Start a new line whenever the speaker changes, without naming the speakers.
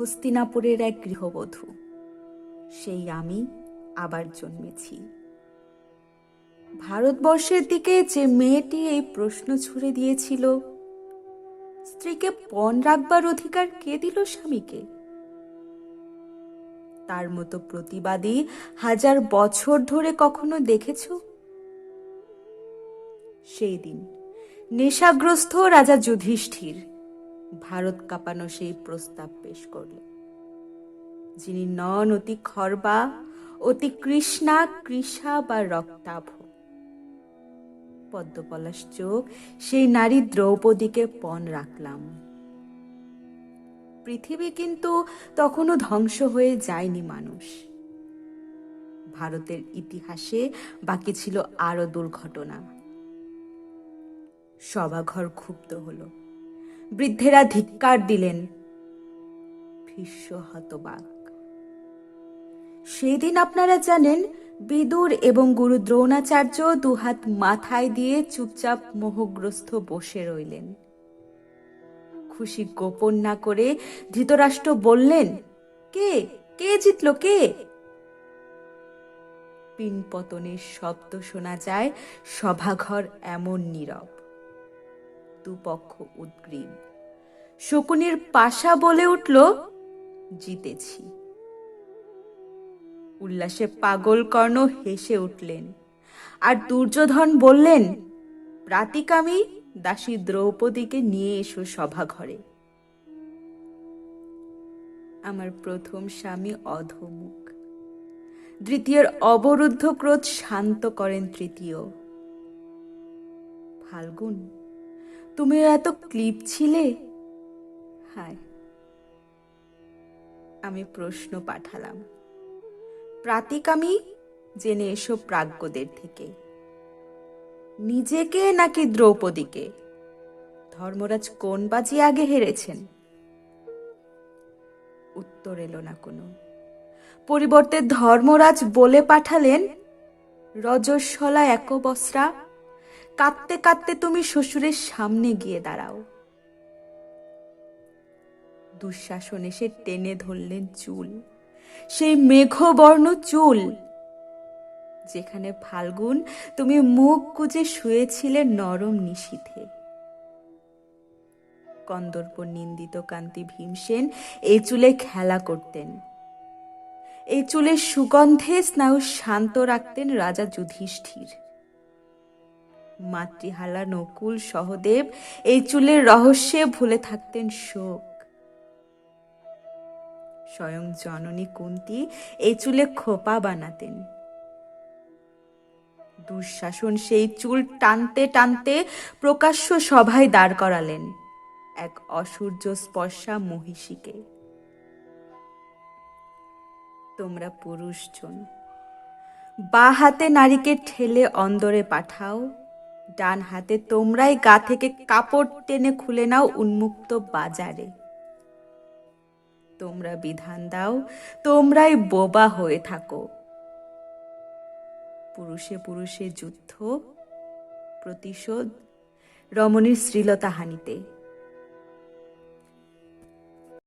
হস্তিনাপুরের এক গৃহবধূ। সেই আমি আবার জন্মেছি। ভারতবর্ষের দিকে যে মেয়েটি এই প্রশ্ন ছুড়ে দিয়েছিল, স্ত্রীকে পণ রাখবার অধিকার কে দিল স্বামীকে? তার মতো প্রতিবাদী হাজার বছর ধরে কখনো দেখেছ? সেই দিন নেশাগ্রস্ত রাজা যুধিষ্ঠির ভারত কাঁপানো সেই প্রস্তাব পেশ করলেন। যিনি নন অতি খর্বা, অতি কৃষ্ণা, কৃষা বা রক্তাভ। পদ্মপলাশ চোখ, সেই নারী দ্রৌপদীকে পণ রাখলাম। পৃথিবী কিন্তু তখনও ধ্বংস হয়ে যায়নি মানুষ। ভারতের ইতিহাসে বাকি ছিল আরও দুর্ঘটনা। সভাঘর ক্ষুব্ধ হলো। বৃদ্ধেরা ধিক্কার দিলেন। হতবাক। সেদিন আপনারা জানেন, বিদুর এবং গুরু দ্রোণাচার্য দুহাত মাথায় দিয়ে চুপচাপ মোহগ্রস্ত বসে রইলেন। খুশি গোপন না করে ধৃতরাষ্ট্র বললেন, কে? কে জিতল? কে? পিনপতনের শব্দ শোনা যায়, সভাঘর এমন নীরব। দুপক্ষ উদ্গ্রীব। শকুনির পাশা বলে উঠল, জিতেছি। উল্লাসে পাগল কর্ণ হেসে উঠলেন। আর দুর্যোধন বললেন প্রাতিকামী দাসী দ্রৌপদীকে নিয়ে এসো সভাঘরে। আমার প্রথম স্বামী অধমুখ। দ্বিতীয়ের অবরুদ্ধ ক্রোধ শান্ত করেন তৃতীয়। ফাল্গুন, তুমি এত ক্লিপ ছিলে? হায়। আমি প্রশ্ন পাঠালাম। প্রাতিকামি জেনে এসো প্রাজ্ঞদের থেকে। নিজেকে নাকি দ্রৌপদীকে? ধর্মরাজ কোন বাজি আগে হেরেছেন? উত্তর এলো না কোনো। পরিবর্তে ধর্মরাজ বলে পাঠালেন, রজস্বলা একবস্ত্রা কাঁদতে কাঁদতে তুমি শ্বশুরের সামনে গিয়ে দাঁড়াও। দুঃশাসন এসে টেনে ধরলেন চুল। সেই মেঘবর্ণ চুল। যেখানে ফাল্গুন, তুমি মুখ গুজে শুয়েছিলে নরম নিশীথে। কন্দর্প নিন্দিত কান্তি ভীমসেন এই চুলে খেলা করতেন। এই চুলের সুগন্ধে স্নায়ু শান্ত রাখতেন রাজা যুধিষ্ঠির। মাতৃহালা নকুল সহদেব এই চুলের রহস্যে ভুলে থাকতেন শোক। স্বয়ং জননী কুন্তি এই চুলে খোপা বানাতেন। দুঃশাসন সেই চুল টানতে টানতে প্রকাশ্য সভায় দাঁড় করালেন এক অসূর্য স্পর্শা মহিষীকে। তোমরা পুরুষজন, বা হাতে নারীকে ঠেলে অন্দরে পাঠাও, ডান হাতে তোমরাই গা থেকে কাপড় টেনে খুলে নাও উন্মুক্ত বাজারে। তোমরা বিধান দাও তোমরাই বোবা হয়ে থাকো। পুরুষে পুরুষে যুদ্ধ প্রতিশোধ রমণীর শ্রীলতা হানিতে